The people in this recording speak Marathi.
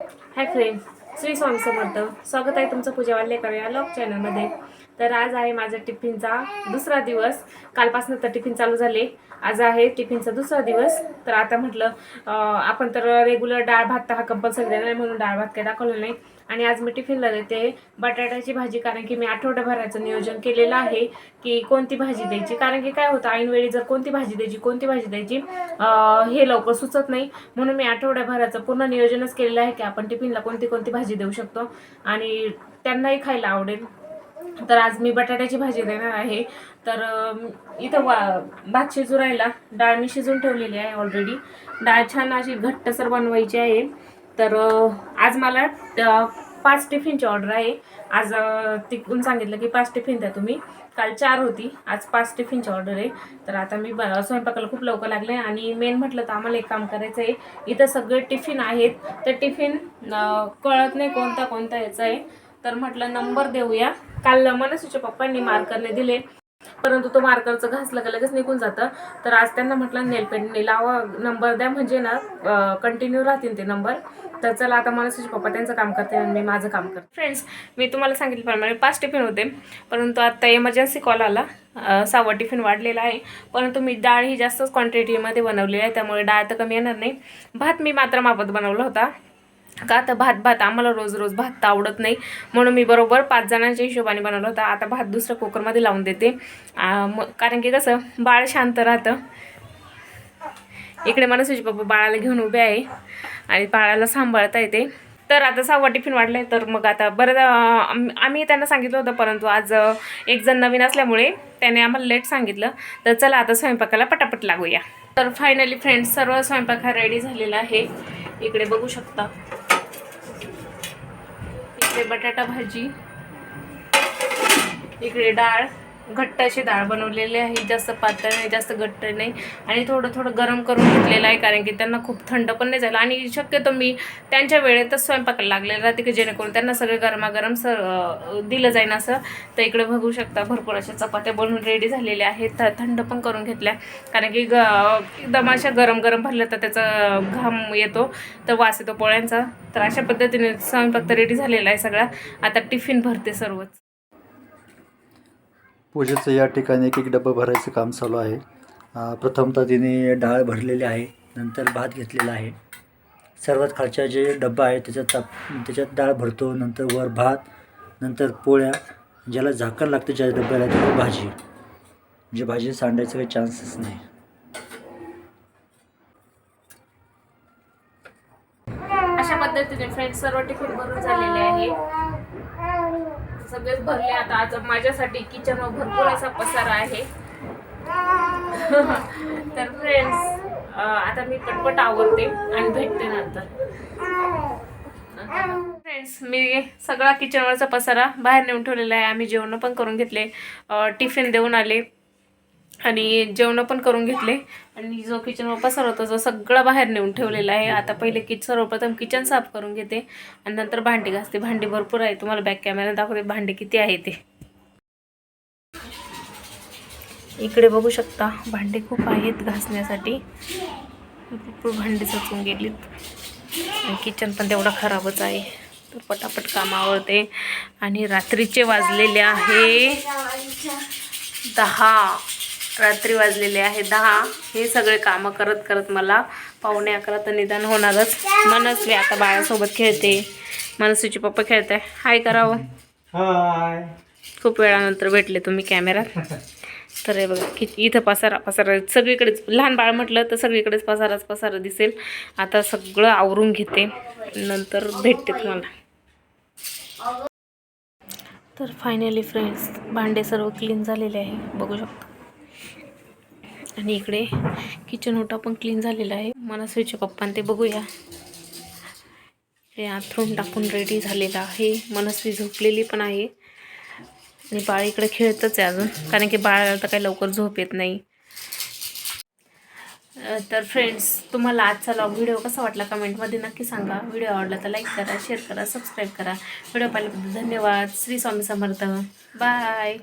Hi friend Shri Swami Samarth. स्वागत आहे तुमचं पूजा वाल्लेकर या लॉक चॅनलमध्ये तर आज आहे माझ्या टिफिनचा दुसरा दिवस. कालपासून तर टिफिन चालू झाले. आज आहे टिफिनचा दुसरा दिवस. तर आता म्हटलं आपण तर रेग्युलर डाळ भात तर हा कंपल्सरी देणार नाही म्हणून डाळ भात काही दाखवलं नाही. आणि आज मी टिफिनला देते बटाट्याची भाजी कारण की मी आठवड्याभराचं नियोजन केलेलं आहे की कोणती भाजी द्यायची. कारण की काय होतं ऐनवेळी जर कोणती भाजी द्यायची कोणती भाजी द्यायची हे लवकर सुचत नाही. म्हणून मी आठवड्याभराचं पूर्ण नियोजनच केलेलं आहे की आपण टिफिनला कोणती कोणती भाजी देऊ शकतो. आणि त्यांनाही खायला आवडेल. तर आज मी बटाट्याची भाजी देणार आहे. तर इथं वा भात शिजू राहिला डाळ मी शिजून ठेवलेली आहे ऑलरेडी डाळ छान अशी घट्टसर बनवायची आहे. तर आज मला पाच टिफिनची ऑर्डर आहे. आज तिकडून सांगितलं की पाच टिफिन द्या तुम्ही. काल चार होती आज पाच टिफिनची ऑर्डर आहे. तर आता मी स्वयंपाकाला खूप लवकर लागले आणि मेन म्हटलं तर आम्हाला एक काम करायचं आहे. इथं सगळे टिफिन आहेत. तर टिफिन कळत नाही कोणता कोणता याचा आहे. तर म्हटलं नंबर देऊया. काल मनसूच्या पप्पांनी मार्करने दिले. परंतु तो मार्करचं घासलं का लगेच निघून जातं. तर आज त्यांना म्हटलं नेलपेंटने लावा नंबर द्या. म्हणजे ना कंटिन्यू राहतील ते नंबर. तर चला आता मनसूचे पप्पा त्यांचं काम करते आणि मी माझं काम करते. फ्रेंड्स मी तुम्हाला सांगितल्याप्रमाणे पाच टिफिन होते. परंतु आत्ता एमर्जन्सी कॉल आला. सहावा टिफिन वाढलेला आहे. परंतु मी डाळ ही जास्तच क्वांटिटीमध्ये बनवलेली आहे. त्यामुळे डाळ तर कमी येणार नाही. भात मी मात्र मापत बनवला होता. का तर भात भात आम्हाला रोज रोज भात तर आवडत नाही. म्हणून मी बरोबर पाच जणांच्या हिशोबाने बनवलं होता. आता भात दुसऱ्या कुकरमध्ये लावून देते. मग कारण की कसं बाळ शांत राहतं. इकडे मनसूची पप्पा बाळाला घेऊन उभे आहे आणि बाळाला सांभाळता येते. तर आता सहावा टिफिन वाढलाय तर मग आता बरं आम्ही त्यांना सांगितलं होतं परंतु आज एक जण नवीन असल्यामुळे त्याने आम्हाला लेट सांगितलं. तर चला आता स्वयंपाकाला पटापट लागूया. तर फायनली फ्रेंड्स सर्व स्वयंपाक हा रेडी झालेला आहे. इकडे बघू शकता. इकडे बटाटा भाजी इकडे डाळ घट्ट अशी डाळ बनवलेली आहे. जास्त पातळ नाही जास्त घट्ट नाही. आणि थोडं थोडं गरम करून घेतलेलं आहे कारण की त्यांना खूप थंड पण नाही झालं. आणि शक्यतो मी त्यांच्या वेळेतच स्वयंपाकाला लागलेलं राहते की जेणेकरून त्यांना सगळे गरमागरम स दिलं जाईन असं. तर इकडे बघू शकता भरपूर अशा चपात्या बनवून रेडी झालेल्या आहेत. थ- थंड पण करून घेतल्या. कारण की ग एकदम अशा गरम गरम भरल्या तर त्याचा घाम येतो तर वास येतो पोळ्यांचा. तर अशा पद्धतीने स्वयंपाक तर रेडी झालेला आहे सगळा. आता टिफिन भरते सर्वच. पूजेचं या ठिकाणी एक एक डबं भरायचं काम चालू आहे. प्रथमतः तिने डाळ भरलेली आहे नंतर भात घेतलेला आहे. सर्वात खालच्या जे डब्बा आहे त्याच्यात ताप- त्याच्यात डाळ भरतो नंतर वर भात नंतर पोळ्या ज्याला झाकण लागतं ज्या डब्याला त्याला भाजी. म्हणजे भाजी सांडायचं काही चान्सच नाही. अशा पद्धतीने फ्रेंड्स सर्व टिफिन भरून झालेले आहे. सगळेच भरले आता. आज माझ्यासाठी किचन भरपूर असा पसारा आहे. तर फ्रेंड्स आता मी पटपट आवडते आणि भेटते नंतर. फ्रेंड्स मी सगळा किचनवरचा पसारा बाहेर नेऊन ठेवलेला आहे. आम्ही जेवण पण करून घेतले. टिफिन देऊन आले. आणि जेवण पण करून घेतले. आणि जो किचन पसार होता जो सगळा बाहेर नेऊन ठेवलेला आहे आता पहिले किच सर्वप्रथम किचन साफ करून घेते. आणि नंतर भांडी घासते. भांडी भरपूर आहे तुम्हाला बॅक कॅमेरा दाखवते. भांडी किती आहे ते. इकडे बघू शकता भांडे खूप आहेत घासण्यासाठी. भरपूर भांडी सचून गेलीत. आणि किचन पण तेवढा खराबच आहे. तर पटापट काम आवडते आणि रात्रीचे वाजलेले आहे दहा. रात्री वाजलेले आहे दहा. हे सगळे कामं करत करत मला पावणे अकरा तर निदान होणारच. मनस्वी आता बाळासोबत खेळते. मनस्वीचे पप्पा खेळते. हाय करावं. हाय खूप वेळानंतर भेटले तुम्ही कॅमेरात तर हे बघा की इथं पसारा पसारा सगळीकडेच लहान बाळ म्हटलं तर सगळीकडेच पसाराच पसारा दिसेल. आता सगळं आवरून घेते. नंतर भेटते तुम्हाला. तर फायनली फ्रेंड्स भांडे सर्व क्लीन झालेले आहे. बघू शकता. आणि इकडे किचन ओटा पण क्लीन झालेला आहे. मनस्वीचे पप्पा ते बघूया. हे आथरून टाकून रेडी झालेला आहे. मनस्वी झोपलेली पण आहे. आणि बाळ इकडे खेळतच आहे अजून. कारण की बाळाला तर काही लवकर झोप येत नाही. तर फ्रेंड्स तुम्हाला आजचा लॉग व्हिडिओ कसा वाटला कमेंटमध्ये नक्की सांगा. व्हिडिओ आवडला तर लाईक करा शेअर करा सबस्क्राईब करा. व्हिडिओ पाहिल्याबद्दल धन्यवाद. श्री स्वामी समर्थ. बाय